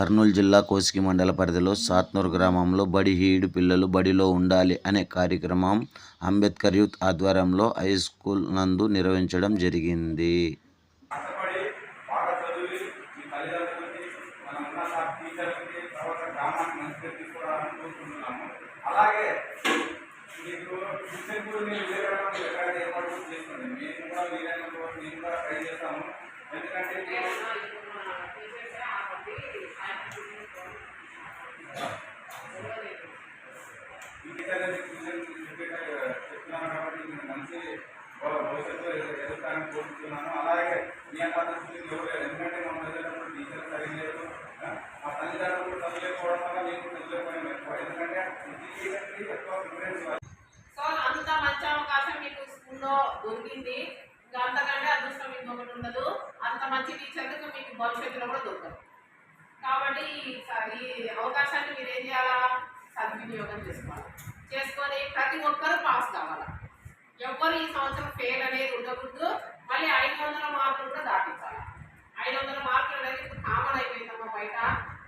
కర్నూలు జిల్లా కోసికి మండల పరిధిలో సాత్నూర్ గ్రామంలో బడి హీడు పిల్లలు బడిలో ఉండాలి అనే కార్యక్రమం అంబేద్కర్ యూత్ ఆధ్వర్యంలో హై స్కూల్ నందు నిర్వహించడం జరిగింది. అలాగే మీకు కూడా మీరు కూడా కూడా ట్రై చేస్తాము. మంచి టీచర్లకు మీకు భవిష్యత్తులో కూడా దొరకదు కాబట్టి ఈ స- ఈ అవకాశాన్ని మీరు ఏం చేయాలా? సద్వినియోగం చేసుకోవాలి. చేసుకొని ప్రతి ఒక్కరూ పాస్ కావాలి? ఎవ్వరు ఈ సంవత్సరం ఫెయిల్ అనేది ఉండకూడదు. మళ్ళీ ఐదు వందల మార్కులు కూడా దాటించాలి? ఐదు వందల మార్కులు అనేది ఇప్పుడు కామన్ అయిపోయిందమ్మా బయట.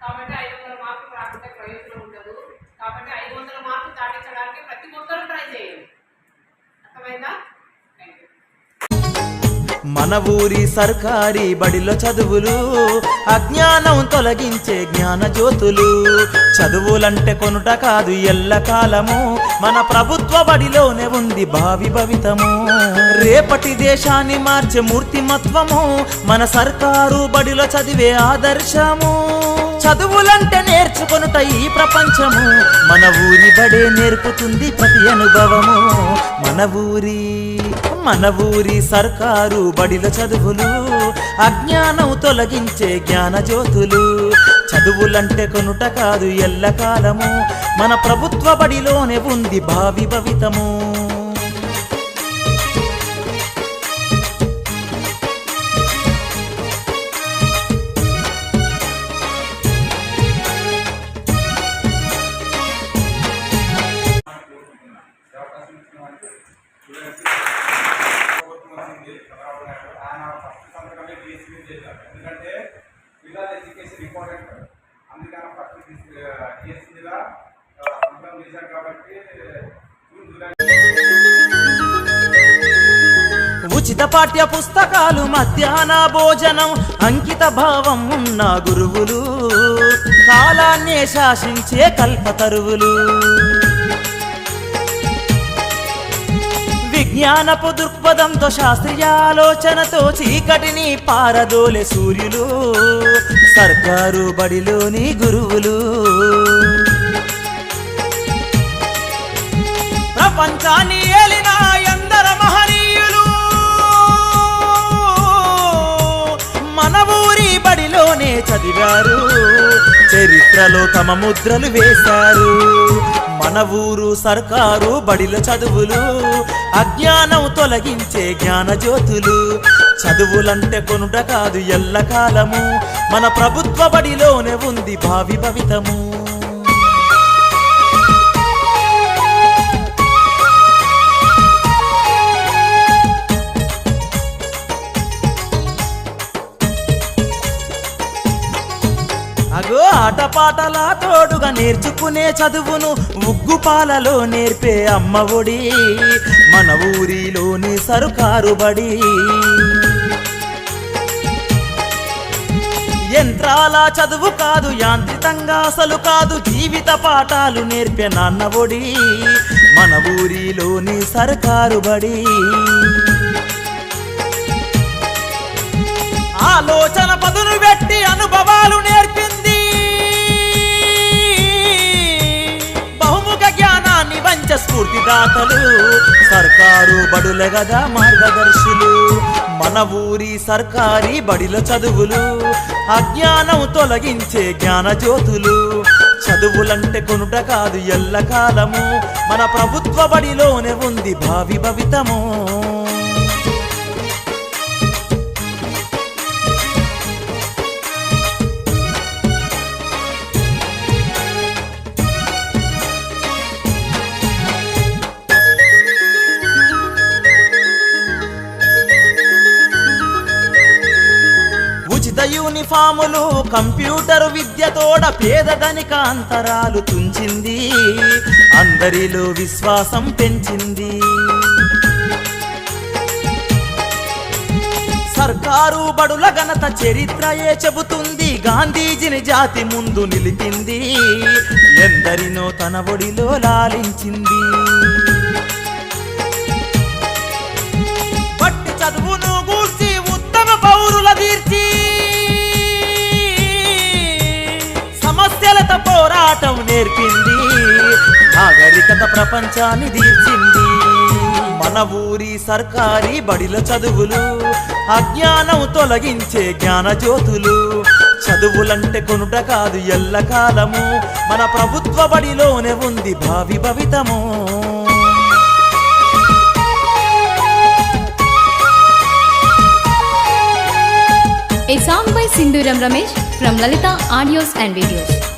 కాబట్టి ఐదు వందల మార్కులు రాకుంటే ప్రయోజనం ఉండదు. కాబట్టి ఐదు వందల మార్కులు దాటించడానికి ప్రతి ఒక్కరూ ట్రై చేయండి. అర్థమైందా? మన ఊరి సర్కారీ బడిలో చదువులు అజ్ఞానం తొలగించే జ్ఞాన జ్యోతులు. చదువులంటే కొనుట కాదు ఎల్లకాలము మన ప్రభుత్వ బడిలోనే ఉంది భావి భవితము. రేపటి దేశాన్ని మార్చే మూర్తిమత్వము మన సర్కారు బడిలో చదివే ఆదర్శము. చదువులంటే నేర్చుకొనుట ఈ ప్రపంచము మన ఊరి బడే నేర్పుతుంది ప్రతి అనుభవము. మన ఊరి మన ఊరి సర్కారు బడిల చదువులు అజ్ఞానం తొలగించే జ్ఞాన జ్యోతులు. చదువులంటే కొనుట కాదు ఎల్లకాలము. మన ప్రభుత్వ బడిలోనే ఉంది భావి భవితము. చంద్రబాబు నాయుడు ఆయన ఫస్ట్ సంతకమే డిఎస్సీ చేశారు. ఎందుకంటే పిల్లల ఎడ్యుకేషన్ ఇంపార్టెంట్ అందుకని ఫస్ట్ డిఎస్సీ మీద సంతకం చేశారు కాబట్టి జూన్ జూలై ఉచిత పాఠ్య పుస్తకాలు మధ్యాహ్న భోజనం అంకిత భావం ఉన్న గురువులు కాలాన్నే శాసించే కల్పతరువులు. జ్ఞానపు దృక్పథంతో శాస్త్రీయ ఆలోచనతో చీకటిని పారదోలే సూర్యులు సర్కారు బడిలోని గురువులు. ప్రపంచాన్ని ఏలిన ఎందర మహనీయులు మన ఊరి బడిలోనే చదివారు చరిత్రలో తమ ముద్రలు వేశారు. మన ఊరు సర్కారు బడిల చదువులు అజ్ఞానం తొలగించే జ్ఞాన జ్యోతులు. చదువులంటే కొనుట కాదు ఎల్లకాలము. మన ప్రభుత్వ బడిలోనే ఉంది భావి భవితము. ఆటపాటల తోడుగా నేర్చుకునే చదువును ఉగ్గుపాలలో నేర్పే అమ్మ ఒడి. మన ఊరిలోని సరుకారు బడి. యంత్రాల చదువు కాదు యాంత్రితంగా అసలు కాదు జీవిత పాఠాలు నేర్పే నాన్న ఒడి. మన ఊరిలోని సర్కారు బడి. ఆలోచన పదును పెట్టి అనుభవాలు నేర్పి జ్ఞానాన్ని స్ఫూర్తిదాతలు సర్కారు బడుల గదా మార్గదర్శులు మన ఊరి సర్కారీ బడిల చదువులు అజ్ఞానం తొలగించే జ్ఞాన జ్యోతులు చదువులంటే కొనుట కాదు ఎల్లకాలము మన ప్రభుత్వ బడిలోనే ఉంది భావి భవితము. ఉచిత కంప్యూటర్ విద్యతోడ పేదదనిక అంతరాలు తుంచింది. అందరిలో విశ్వాసం పెంచింది. సర్కారు బడుల ఘనత చరిత్రయే చెబుతుంది. గాంధీజీని జాతి ముందు నిలిపింది. ఎందరినో తన ఒడిలో లాలించింది. సమస్యలతో నేర్పింది. నాగరికత ప్రపంచాన్ని తీర్చింది. మన ఊరి సర్కారీ బడిల చదువులు అజ్ఞానం తొలగించే జ్ఞాన జ్యోతులు. చదువులంటే కొనుట కాదు ఎల్లకాలము. మన ప్రభుత్వ బడిలోనే ఉంది భావి భవితము. A song by Sinduram Ramesh from Lalita Audios and Videos.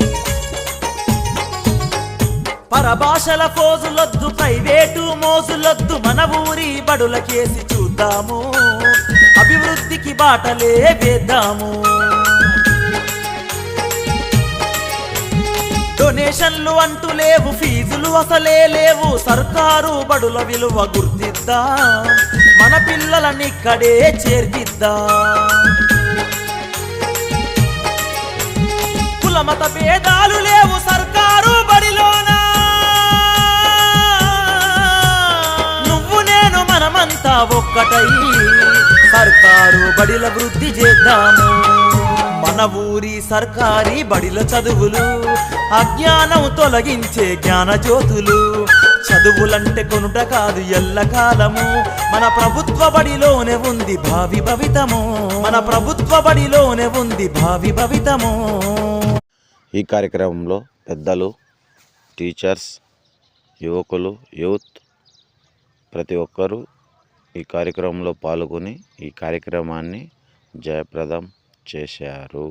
పరభాషల ఫోజులొద్దు ప్రైవేటు మోజులొద్దు మన ఊరి బడులకేసి చూద్దాము. అభివృద్ధికి బాటలే వేద్దాము. డొనేషన్లు అంటూ లేవు ఫీజులు అసలే లేవు సర్కారు బడుల విలువ గుర్తిద్దా. మన పిల్లలని ఇక్కడే చేర్పిద్దాం. కులమత భేదాలు లేవు ఒక్కటై సర్కారు బడిల వృద్ధి చేద్దాము. మన ఊరి సర్కారీ బడిల చదువులు అజ్ఞానం తొలగించే జ్ఞాన జ్యోతులు. చదువులంటే కొనుట కాదు ఎల్లకాలము మన ప్రభుత్వ బడిలోనే ఉంది భావి భవితము. మన ప్రభుత్వ బడిలోనే ఉంది భావి భవితము. ఈ కార్యక్రమంలో పెద్దలు టీచర్స్ యువకులు యూత్ ప్రతి ఒక్కరూ ఈ కార్యక్రమంలో పాల్గొని ఈ కార్యక్రమాన్ని జయప్రదం చేశారు.